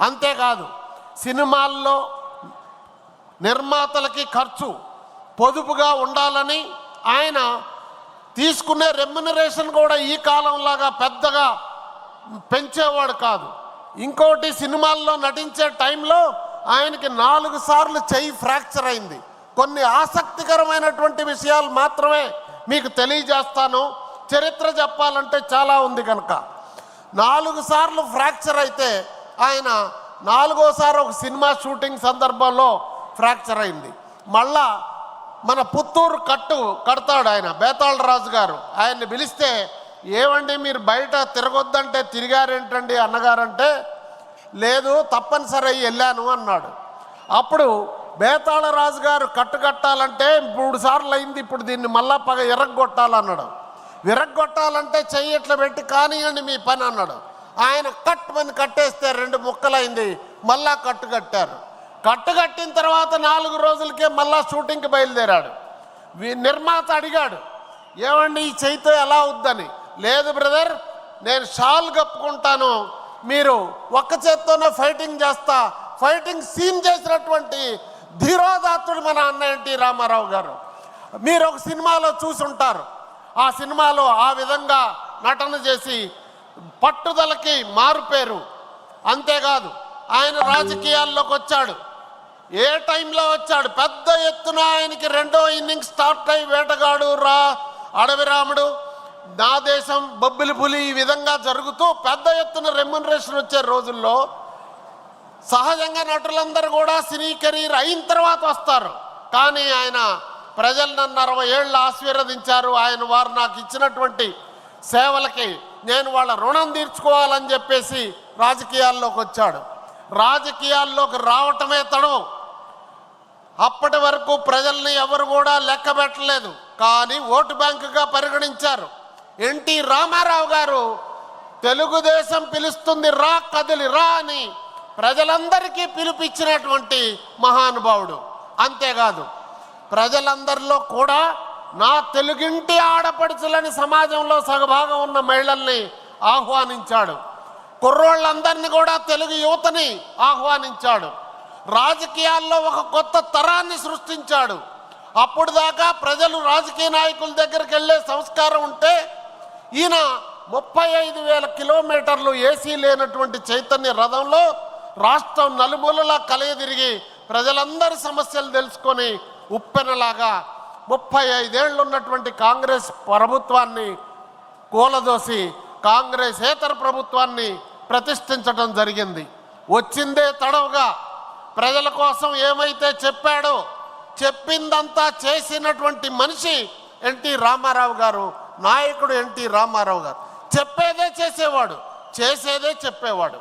అంతేకాదు సినిమాల్లో నిర్మాతలకి ఖర్చు పొదుపుగా ఉండాలని ఆయన తీసుకునే రెమ్యునరేషన్ కూడా ఈ కాలంలాగా పెద్దగా పెంచేవాడు కాదు. ఇంకోటి సినిమాల్లో నటించే టైంలో ఆయనకి నాలుగు సార్లు చెయ్యి ఫ్రాక్చర్ అయింది. కొన్ని ఆసక్తికరమైనటువంటి విషయాలు మాత్రమే మీకు తెలియజేస్తాను. చరిత్ర చెప్పాలంటే చాలా ఉంది కనుక. నాలుగు సార్లు ఫ్రాక్చర్ అయితే ఆయన నాలుగోసారి ఒక సినిమా షూటింగ్ సందర్భంలో ఫ్రాక్చర్ అయింది. మళ్ళా మన పుత్తూరు కట్టు కడతాడు ఆయన బేతాళ రాజు గారు. ఆయన్ని పిలిస్తే ఏమండి మీరు బయట తిరగొద్దంటే తిరిగారేంటండి అన్నగారంటే లేదు తప్పనిసరి అయ్యి వెళ్ళాను అన్నాడు. అప్పుడు బేతాళ రాజు గారు కట్టు కట్టాలంటే మూడు సార్లు అయింది ఇప్పుడు దీన్ని మళ్ళా పగ ఎరగొట్టాలన్నాడు విరగొట్టాలంటే చెయ్యి ఇట్లా పెట్టి కానివ్వండి మీ పని అన్నాడు. ఆయన కట్ మంది కట్టేస్తే రెండు ముక్కలైంది మళ్ళా కట్టు కట్టారు. కట్టు కట్టిన తర్వాత నాలుగు రోజులకే మళ్ళా షూటింగ్కి బయలుదేరాడు. వీ- నిర్మాత అడిగాడు ఏమండి ఈ చైతో ఎలా అవుద్దని? లేదు బ్రదర్ నేను షాల్ కప్పుకుంటాను. మీరు ఒక్క చేత్తోనే ఫైటింగ్ చేస్తా. ఫైటింగ్ సీన్ చేసినటువంటి ధీరోదాత్తుడు మన అన్న ఎన్టీ రామారావు గారు. మీరు ఒక సినిమాలో చూసుంటారు. ఆ సినిమాలో ఆ విధంగా నటన చేసి పట్టుదలకి మారుపేరు అంతేకాదు ఆయన రాజకీయాల్లోకి వచ్చాడు. ఏ టైంలో వచ్చాడు? పెద్ద ఎత్తున ఆయనకి రెండో ఇన్నింగ్స్ స్టార్ట్ అయి వేటగాడు రా అడవి రాముడు. నా దేశం బొబ్బిలి పులి ఈ విధంగా జరుగుతూ పెద్ద ఎత్తున రెమ్యునరేషన్ వచ్చే రోజుల్లో సహజంగా నటులందరూ కూడా సినీ కెరీర్ అయిన తర్వాత వస్తారు. కానీ ఆయన ప్రజలు నన్ను అరవై ఏళ్ళు ఆశీర్వదించారు. ఆయన వారు నాకు ఇచ్చినటువంటి సేవలకి నేను వాళ్ళ రుణం తీర్చుకోవాలని చెప్పేసి రాజకీయాల్లోకి వచ్చాడు. రాజకీయాల్లోకి రావటమే తను అప్పటి వరకు ప్రజల్ని ఎవరు కూడా లెక్క పెట్టలేదు. కానీ ఓటు బ్యాంకుగా పరిగణించారు. ఎన్టీ రామారావు గారు తెలుగుదేశం పిలుస్తుంది రా కదిలి రా అని ప్రజలందరికీ పిలిపించినటువంటి మహానుభావుడు. అంతేకాదు ప్రజలందరిలో కూడా నా తెలుగింటి ఆడపడుచులని సమాజంలో సగభాగం ఉన్న మహిళల్ని ఆహ్వానించాడు. కుర్రోళ్ళందరినీ కూడా తెలుగు యువతని ఆహ్వానించాడు. రాజకీయాల్లో ఒక కొత్త తరాన్ని సృష్టించాడు. అప్పుడు దాకా ప్రజలు రాజకీయ నాయకుల దగ్గరికి వెళ్ళే సంస్కారం ఉంటే ఈయన ముప్పై ఐదు వేల కిలోమీటర్లు ఏసీ లేనటువంటి చైతన్య రథంలో రాష్ట్రం నలుమూలలా కలయదిరిగి ప్రజలందరి సమస్యలు తెలుసుకొని ఉప్పెనలాగా ముప్పై ఐదేళ్ళు ఉన్నటువంటి కాంగ్రెస్ ప్రభుత్వాన్ని కూలదోసి కాంగ్రెసేతర ప్రభుత్వాన్ని ప్రతిష్ఠించడం జరిగింది. వచ్చిందే తడవుగా ప్రజల కోసం ఏమైతే చెప్పాడో చెప్పిందంతా చేసినటువంటి మనిషి ఎన్టీ రామారావు గారు నాయకుడు ఎన్టీ రామారావు గారు. చెప్పేదే చేసేవాడు చేసేదే చెప్పేవాడు.